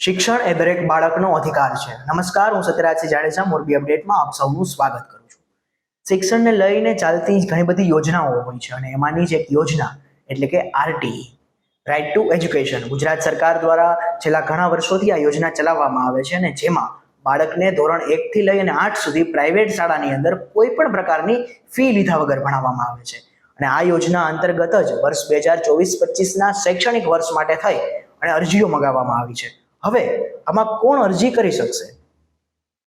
શિક્ષણ એ દરેક બાળકનો અધિકાર છે. નમસ્કાર, હું સત્યરાજસિંહ જાડેજા, મોરબી અપડેટમાં આપ સૌનું સ્વાગત કરું છું. શિક્ષણને લઈને ચાલતી ઘણી બધી યોજનાઓ હોય છે અને એમાંની જ એક યોજના એટલે કે RTE right to education Gujarat સરકાર દ્વારા છેલ્લા ઘણા વર્ષોથી આ યોજના ચલાવવામાં આવે છે અને જેમાં બાળકને ધોરણ એકથી લઈ અને આઠ સુધી પ્રાઇવેટ શાળાની અંદર કોઈ પણ પ્રકારની ફી લીધા વગર ભણાવવામાં આવે છે. અને આ યોજના અંતર્ગત જ વર્ષ બે હજાર ચોવીસ પચીસના શૈક્ષણિક વર્ષ માટે થઈ અને અરજીઓ મગાવવામાં આવી છે. હવે આમાં કોણ અરજી કરી શકશે?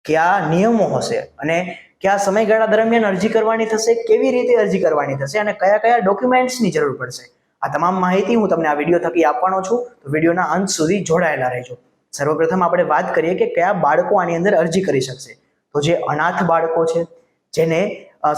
કયા નિયમો હશે? અને કયા સમયગાળા દરમિયાન અરજી કરવાની થશે? કેવી રીતે અરજી કરવાની થશે? અને કયા કયા ડોક્યુમેન્ટ્સની જરૂર પડશે? આ તમામ માહિતી હું તમને આ વીડિયો થકી આપવાનો છું. તો વિડીયોના અંત સુધી જોડાયેલા રહેજો. સર્વપ્રથમ આપણે વાત કરીએ કે કયા બાળકો આની અંદર અરજી કરી શકશે? તો જે અનાથ બાળકો છે, જેને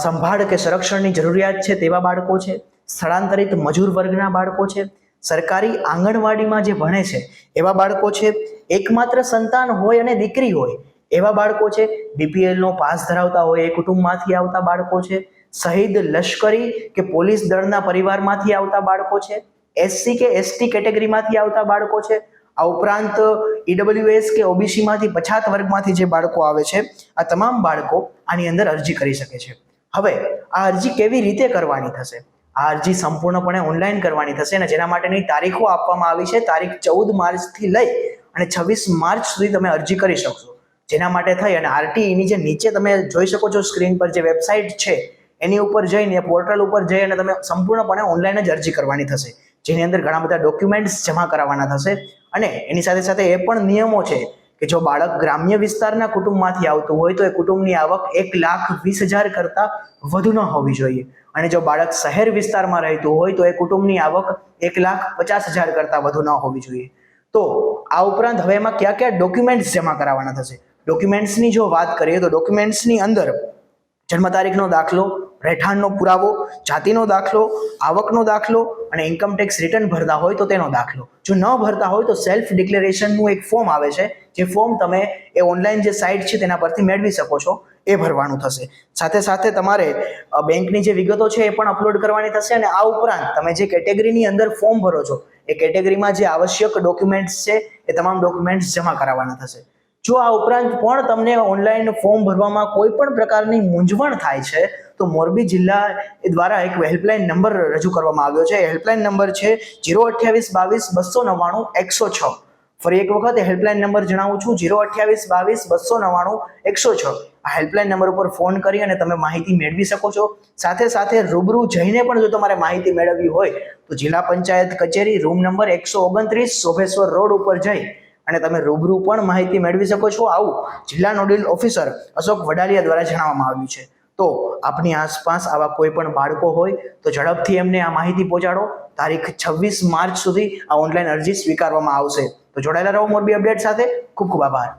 સંભાળ કે સંરક્ષણની જરૂરિયાત છે તેવા બાળકો છે, સ્થળાંતરિત મજૂર વર્ગના બાળકો છે સરકારી આંગણવાડીમાં જે ભણે છે, એવા બાળકો છે, એકમાત્ર સંતાન હોય અને દીકરી હોય, એવા બાળકો છે બીપીએલનો પાસ ધરાવતા હોય, એ કુટુંબમાંથી આવતા બાળકો છે, શહીદ લશ્કરી કે પોલીસ દળના પરિવારમાંથી આવતા બાળકો છે એસસી કે એસટી કેટેગરીમાંથી આવતા બાળકો છે, આ ઉપરાંત ઈડબ્લ્યુએસ કે ઓબીસીમાંથી પછાત વર્ગમાંથી જે બાળકો આવે છે, આ તમામ બાળકો આની અંદર અરજી કરી શકે છે. હવે આ અરજી કેવી રીતે કરવાની થશે? આ અરજી સંપૂર્ણપણે ઓનલાઈન કરવાની થશે અને જેના માટેની તારીખો આપવામાં આવી છે, તારીખ ચૌદ માર્ચથી લઈ અને છવ્વીસ માર્ચ સુધી તમે અરજી કરી શકશો. જેના માટે થઈ અને આરટીઈની જે નીચે તમે જોઈ શકો છો સ્ક્રીન પર જે વેબસાઇટ છે, એની ઉપર જઈને પોર્ટલ ઉપર જઈ અને તમે સંપૂર્ણપણે ઓનલાઈન જ અરજી કરવાની થશે. જેની અંદર ઘણા બધા ડોક્યુમેન્ટ્સ જમા કરાવવાના થશે અને એની સાથે સાથે એ પણ નિયમો છે કે જો બાળક ગ્રામ્ય વિસ્તારના કુટુંબમાંથી આવતું હોય તો એ કુટુંબની આવક એક લાખ વીસ હજાર કરતાં વધુ ન હોવી જોઈએ. અને જો બાળક શહેર વિસ્તારમાં રહેતું હોય તો એ કુટુંબની આવક એક લાખ પચાસ હજાર કરતાં વધુ ન હોવી જોઈએ. તો આ ઉપરાંત હવે એમાં કયા કયા ડોક્યુમેન્ટ્સ જમા કરાવવાના થશે? ડોક્યુમેન્ટ્સની જો વાત કરીએ તો ડોક્યુમેન્ટ્સની અંદર જન્મ તારીખનો દાખલો, રહેઠાણનો પુરાવો, જાતિનો દાખલો, આવકનો દાખલો અને ઇન્કમ ટેક્સ રિટર્ન ભરતા હોય તો તેનો દાખલો. જો ન ભરતા હોય તો સેલ્ફ ડિક્લેરેશનનું એક ફોર્મ આવે છે જે ફોર્મ તમે એ ઓનલાઈન જે સાઇટ છે તેના પરથી મેળવી શકો છો, એ ભરવાનું થશે. સાથે સાથે તમારે બેંકની જે વિગતો છે એ પણ અપલોડ કરવાની થશે અને આ ઉપરાંત તમે જે કેટેગરીની અંદર ફોર્મ ભરો છો, એ કેટેગરીમાં જે આવશ્યક ડોક્યુમેન્ટ્સ છે, એ તમામ ડોક્યુમેન્ટ્સ જમા કરાવવાના થશે. જો આ ઉપરાંત પણ તમને ઓનલાઈન ફોર્મ ભરવામાં કોઈ પણ પ્રકારની મૂંઝવણ થાય છે, તો મોરબી જિલ્લા દ્વારા એક હેલ્પલાઇન નંબર રજૂ કરવામાં આવ્યો છે. હેલ્પલાઇન નંબર છે જીરો અઠ્યાવીસ બાવીસ બસો નવ્વાણું એકસો છ. ફરી એક વખત હેલ્પલાઇન નંબર જણાવું છું, જીરો અઠ્યાવીસ, બાવીસ, બસો નવ્વાણું, એકસો છ. આ હેલ્પલાઇન નંબર ઉપર ફોન કરી અને તમે માહિતી મેળવી શકો છો. સાથે સાથે રૂબરૂ જઈને પણ જો તમારે માહિતી મેળવવી હોય, તો જિલ્લા પંચાયત કચેરી રૂમ નંબર એકસો ઓગણત્રીસ શોભેશ્વર રોડ ઉપર જઈ અને તમે રૂબરૂ પણ માહિતી મેળવી શકો છો. આવું જિલ્લા નોડલ ઓફિસર અશોક વડાલિયા દ્વારા જણાવવામાં આવ્યું છે. તો આપની આસપાસ આવા કોઈ પણ બાળકો હોય તો ઝડપથી એમને આ માહિતી પહોંચાડો. તારીખ છવ્વીસ માર્ચ સુધી આ ઓનલાઈન અરજી સ્વીકારવામાં આવશે. તો જોડાયેલા રહો મોરબી અપડેટ સાથે. ખૂબ ખૂબ આભાર.